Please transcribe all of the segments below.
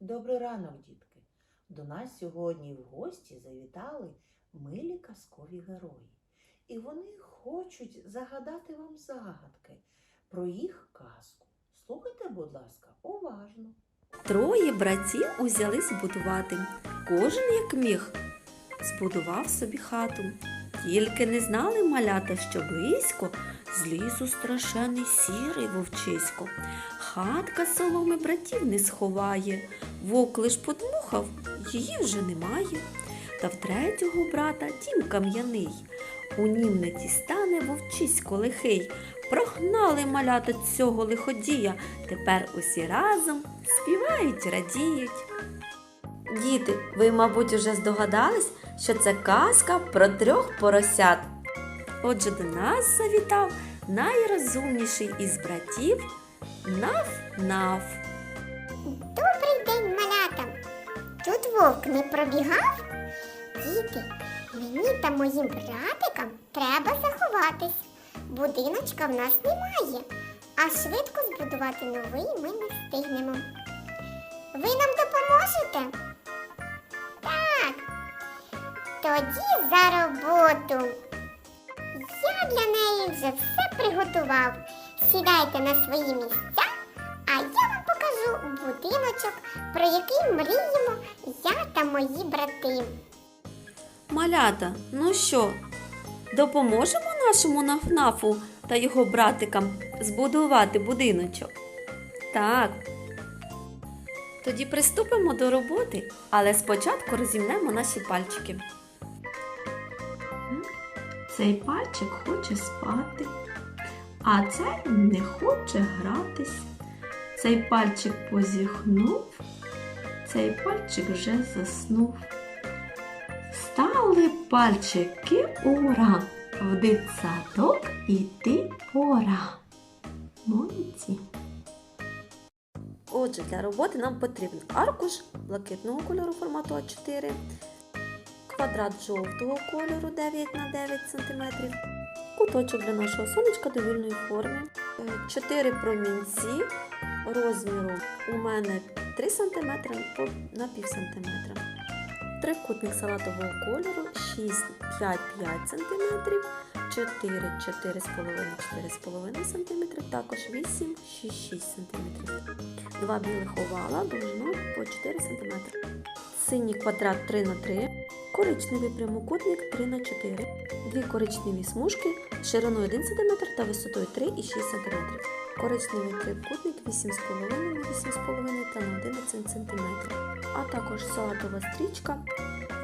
Добрий ранок, дітки! До нас сьогодні в гості завітали милі казкові герої. І вони хочуть загадати вам загадки про їх казку. Слухайте, будь ласка, уважно. Троє братів узялись будувати. Кожен як міг збудував собі хату. Тільки не знали малята, що близько з лісу страшенний сірий вовчисько. Хатка соломи братів не сховає. Вовк лиш подмухав, її вже немає. Та в третього брата дім кам'яний. У німниці стане вовчисько лихий. Прогнали малята цього лиходія. Тепер усі разом співають, радіють. Діти, ви, мабуть, уже здогадались, що це казка про трьох поросят. Отже, до нас завітав найрозумніший із братів Наф-Наф. Добрий день, малята! Тут вовк не пробігав? Діти, мені та моїм братикам треба заховатись. Будиночка в нас немає, а швидко збудувати новий ми не встигнемо. Ви нам допоможете? Так. Тоді за роботу. Я для неї вже все приготував. Сідайте на свої місця, а я вам покажу будиночок, про який мріємо я та мої брати. Малята, ну що, допоможемо нашому Наф-Нафу та його братикам збудувати будиночок? Так. Тоді приступимо до роботи, але спочатку розімнемо наші пальчики. Цей пальчик хоче спати, а цей не хоче гратись. Цей пальчик позіхнув, цей пальчик вже заснув. Стали пальчики ура, в дитсадок іти пора. Молодці. Отже, для роботи нам потрібен аркуш блакитного кольору формату А4, квадрат жовтого кольору 9 на 9 см, куточок для нашого сонечка довільної форми, 4 промінці розміру у мене 3 см на пів см. Трикутник салатового кольору 6, 5, 5 см, 4, 4,5, 4,5 см, також 8, 6, 6 см. Два білих овала довжиною по 4 см. Синій квадрат 3 на 3, коричневий прямокутник 3 на 4, дві коричневі смужки шириною 1 см та висотою 3 і 6 см. Коричневий трикутник 8,5 на 8,5 та на 11 см а також салатова стрічка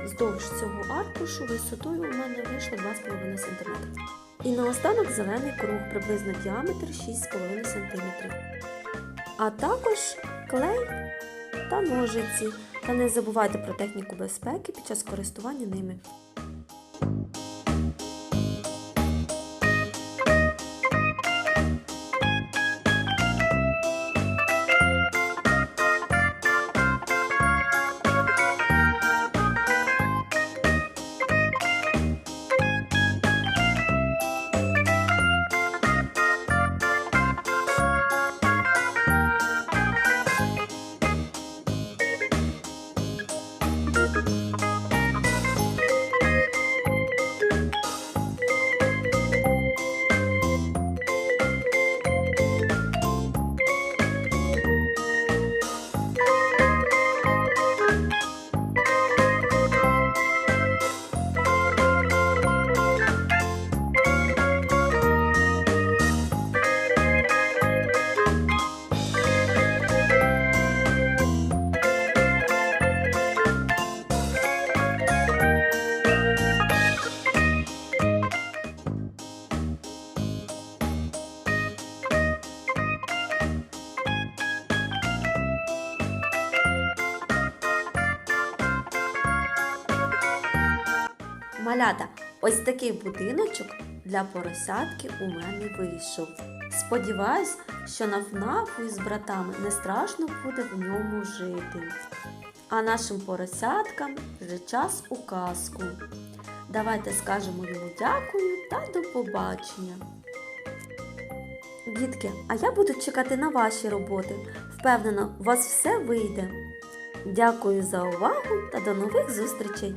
вздовж цього аркушу висотою у мене вийшло 2,5 см. І наостанок зелений круг приблизно діаметр 6,5 см. А також клей та ножиці. Та не забувайте про техніку безпеки під час користування ними. Малята, ось такий будиночок для поросятки у мене вийшов. Сподіваюсь, що навнафу із братами не страшно буде в ньому жити. А нашим поросяткам вже час у казку. Давайте скажемо йому дякую та до побачення. Дітки, а я буду чекати на ваші роботи. Впевнена, у вас все вийде. Дякую за увагу та до нових зустрічей!